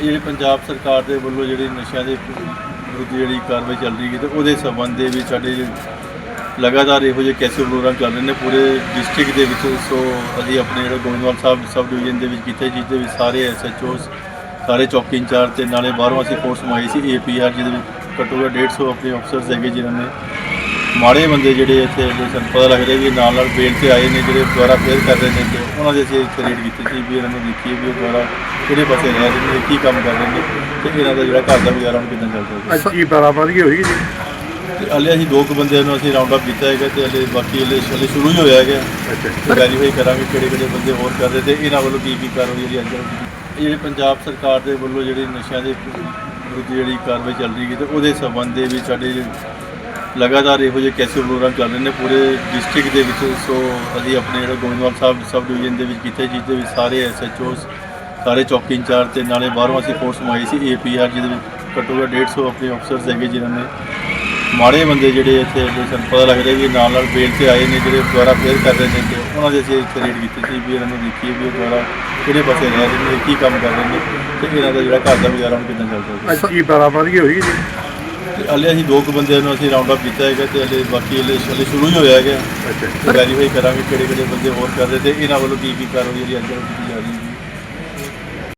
ਜਿਹੜੇ ਪੰਜਾਬ ਸਰਕਾਰ ਦੇ ਵੱਲੋਂ ਜਿਹੜੀ ਨਸ਼ਿਆਂ ਦੇ ਵਿਰੁੱਧ ਜਿਹੜੀ ਕਾਰਵਾਈ ਚੱਲ ਰਹੀ ਹੈ ਤੇ ਉਹਦੇ ਸੰਬੰਧ ਦੇ ਵਿੱਚ ਸਾਡੇ ਲਗਾਤਾਰ ਇਹੋ ਜਿਹੇ ਕੈਸੇ ਪ੍ਰੋਗਰਾਮ ਚੱਲ ਰਹੇ ਨੇ ਪੂਰੇ ਡਿਸਟ੍ਰਿਕਟ ਦੇ ਵਿੱਚ। ਸੋ ਅਸੀਂ ਆਪਣੇ ਜਿਹੜਾ ਗੋਇੰਦਵਾਲ ਸਾਹਿਬ ਸਬ ਡਿਵੀਜ਼ਨ ਦੇ ਵਿੱਚ ਕੀਤੇ, ਜਿਸ ਦੇ ਵਿੱਚ ਸਾਰੇ ਐਸਐਚਓਸ ਸਾਰੇ ਚੌਕੀ ਇੰਚਾਰਜ ਤੇ ਨਾਲੇ ਬਾਹਰੋਂ ਅਸੀਂ ਫੋਰਸ ਮੰਗਾਈ ਸੀ ਏਪੀਆਰ ਜਿਹਦੇ ਵਿੱਚ ਘੱਟੋ ਘੱਟ 150 ਆਪਣੇ ਅਫਸਰਸ ਹੈਗੇ ਜਿਨ੍ਹਾਂ ਨੇ ਮਾੜੇ ਬੰਦੇ ਜਿਹੜੇ ਇੱਥੇ ਜਿਹੜੇ ਸਾਨੂੰ ਪਤਾ ਲੱਗ ਰਿਹਾ ਵੀ ਨਾਲ ਨਾਲ ਬੇਲ ਤੇ ਆਏ ਨੇ ਜਿਹੜੇ ਦੁਬਾਰਾ ਫੇਰ ਕਰ ਰਹੇ ਨੇ ਤੇ ਉਹਨਾਂ ਦੇ ਅਸੀਂ ਇੱਥੇ ਰੇਡ ਕੀਤੀ ਸੀ ਵੀ ਇਹਨਾਂ ਨੂੰ ਦੇਖੀਏ ਵੀ ਉਹ ਦੁਬਾਰਾ ਕਿਹੜੇ ਪਾਸੇ ਰਹਿ ਰਹੇ ਨੇ ਕੀ ਕੰਮ ਕਰ ਰਹੇ ਨੇ ਤੇ ਇਹਨਾਂ ਦਾ ਜਿਹੜਾ ਘਰ ਦਾ ਗੁਜ਼ਾਰਾ ਹੁਣ ਕਿੱਦਾਂ ਚੱਲਦਾ ਅੱਜ ਕੀ ਬਰਾਬਰੀ ਹੋਈ ਜੀ? ਤੇ ਹਲੇ ਅਸੀਂ ਦੋ ਕੁ ਬੰਦਿਆਂ ਨੂੰ ਅਸੀਂ ਰਾਉਂਡ ਅਪ ਕੀਤਾ ਹੈਗਾ ਤੇ ਹਲੇ ਬਾਕੀ ਹਲੇ ਹਲੇ ਸ਼ੁਰੂ ਹੀ ਹੋਇਆ ਹੈਗਾ। ਅੱਛਾ। ਵੈਰੀਫਾਈ ਕਰਾਂਗੇ ਕਿਹੜੇ ਕਿਹੜੇ ਬੰਦੇ ਹੋਰ ਕਰ ਰਹੇ ਤੇ ਇਹਨਾਂ ਵੱਲੋਂ ਕੀ ਕੀ ਕਾਰਵਾਈ ਜਿਹੜੀ ਅੱਜ ਇਹ ਜਿਹੜੇ ਪੰਜਾਬ ਸਰਕਾਰ ਦੇ ਵੱਲੋਂ ਜਿਹੜੀ ਨਸ਼ਿਆਂ ਦੇ ਵਿਰੁੱਧ ਜਿਹੜੀ ਕਾਰਵਾਈ ਚੱਲ ਰਹੀ ਹੈ ਤੇ ਉਹਦੇ ਸੰਬੰਧ ਦੇ ਵਿੱਚ ਸਾਡੇ ਲਗਾਤਾਰ ਇਹੋ ਜਿਹੇ ਕੈਸੇ ਪ੍ਰੋਗਰਾਮ ਚੱਲ ਰਹੇ ਨੇ ਪੂਰੇ ਡਿਸਟ੍ਰਿਕਟ ਦੇ ਵਿੱਚ। ਸੋ ਅਸੀਂ ਆਪਣੇ ਜਿਹੜਾ ਗੋਇੰਦਵਾਲ ਸਾਹਿਬ ਸਬ ਡਿਵੀਜ਼ਨ ਦੇ ਵਿੱਚ ਕੀਤੇ, ਜਿਸ ਦੇ ਵਿੱਚ ਸਾਰੇ ਐਸਐਚਓਸ, ਸਾਰੇ ਚੌਕੀ ਇੰਚਾਰਜ ਤੇ ਨਾਲੇ ਬਾਹਰੋਂ ਅਸੀਂ ਫੋਰਸ ਮੰਗਾਈ ਸੀ, ਏਪੀਆਰ, ਜਿਹਦੇ ਵਿੱਚ ਘੱਟੋ ਘੱਟ 150 ਆਪਣੇ ਅਫਸਰਸ ਹੈਗੇ ਜਿਨ੍ਹਾਂ ਨੇ। ਮਾੜੇ ਬੰਦੇ ਜਿਹੜੇ ਇੱਥੇ ਸਾਨੂੰ ਪਤਾ ਲੱਗ ਰਿਹਾ ਵੀ ਨਾਲ ਨਾਲ ਬੇਲ ਤੇ ਆਏ ਨੇ, ਜਿਹੜੇ ਦੁਬਾਰਾ ਫੇਰ ਕਰ ਰਹੇ ਨੇ ਤੇ ਉਹਨਾਂ ਦੇ ਅਸੀਂ ਇੱਥੇ ਰੇਡ ਕੀਤੀ ਸੀ, ਵੀ ਇਹਨਾਂ ਨੂੰ ਦੇਖੀਏ ਵੀ ਉਹ ਦੁਬਾਰਾ ਕਿਹੜੇ ਪਾਸੇ ਰਹਿ ਰਹੇ ਨੇ ਕੀ ਕੰਮ ਕਰ ਰਹੇ ਨੇ ਤੇ ਇਹਨਾਂ ਦਾ ਜਿਹੜਾ ਘਰ ਦਾ ਗੁਜ਼ਾਰਾ ਹੁਣ ਕਿੱਦਾਂ ਚੱਲਦਾ ਅੱਜ ਕੀ ਬਰਾਬਰੀ ਹੋਈ ਜੀ? ਹਲੇ ਅਸੀਂ ਦੋ ਕੁ ਬੰਦਿਆਂ ਨੂੰ ਅਸੀਂ ਰਾਉਂਡ ਅਪ ਕੀਤਾ ਹੈਗਾ ਤੇ ਹਲੇ ਬਾਕੀ ਹਲੇ ਹਲੇ ਸ਼ੁਰੂ ਹੀ ਹੋਇਆ ਹੈਗਾ। ਅੱਛਾ। ਵੈਰੀਫਾਈ ਕਰਾਂਗੇ ਕਿਹੜੇ ਕਿਹੜੇ ਬੰਦੇ ਹੋਰ ਕਰ ਰਹੇ ਤੇ ਇਹਨਾਂ ਵੱਲੋਂ ਕੀ ਕੀ ਕਾਰਵਾਈ ਜਿਹੜੀ ਅੱਜ ਕੱਲ੍ਹ ਕੀਤੀ ਜਾ ਰਹੀ ਹੈ।